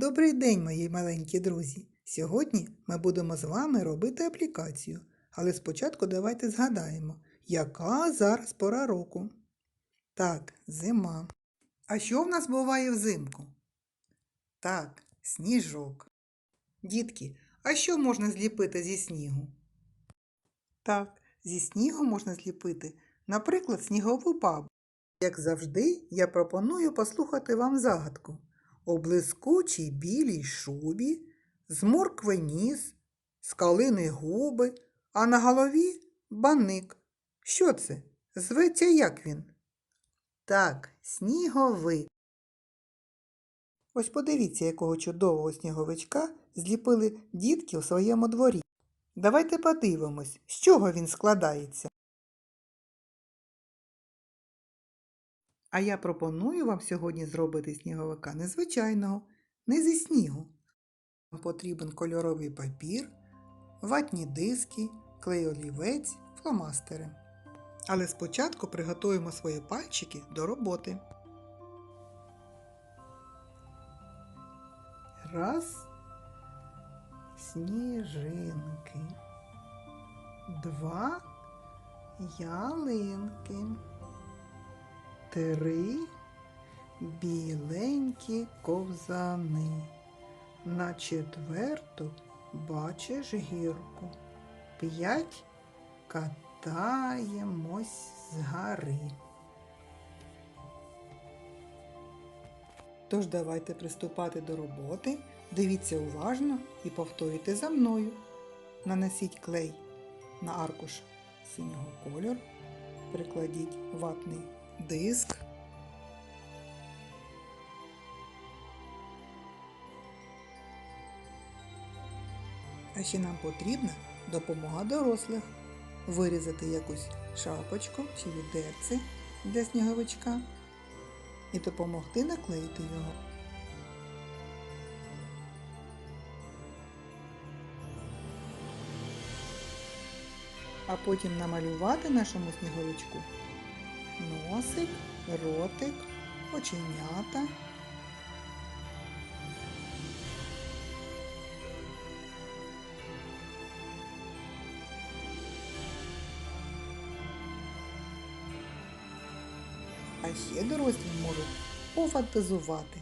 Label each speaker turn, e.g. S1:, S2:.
S1: Добрий день, мої маленькі друзі! Сьогодні ми будемо з вами робити аплікацію, але спочатку давайте згадаємо, яка зараз пора року. Так, зима. А що в нас буває взимку? Так, сніжок. Дітки, а що можна зліпити зі снігу? Так, зі снігу можна зліпити, наприклад, снігову бабу. Як завжди, я пропоную послухати вам загадку. У блискучій білій шубі, з ніс, з калини губи, а на голові баник. Що це? Зветься як він? Так, сніговик. Ось подивіться, якого чудового сніговичка зліпили дітки у своєму дворі. Давайте подивимось, з чого він складається. А я пропоную вам сьогодні зробити сніговика незвичайного, не зі снігу. Вам потрібен кольоровий папір, ватні диски, клей олівець, фломастери. Але спочатку приготуємо свої пальчики до роботи. Раз. Сніжинки. Два. Ялинки три біленькі ковзани. На четверту бачиш гірку. П'ять катаємось з гори. Тож давайте приступати до роботи. Дивіться уважно і повторюйте за мною. Нанесіть клей на аркуш синього кольору, прикладіть ватний диск. А ще нам потрібна допомога дорослих. Вирізати якусь шапочку чи відерце для сніговичка і допомогти наклеїти його. А потім намалювати нашому сніговичку носик, ротик, оченята. А ще дорослі можуть пофантазувати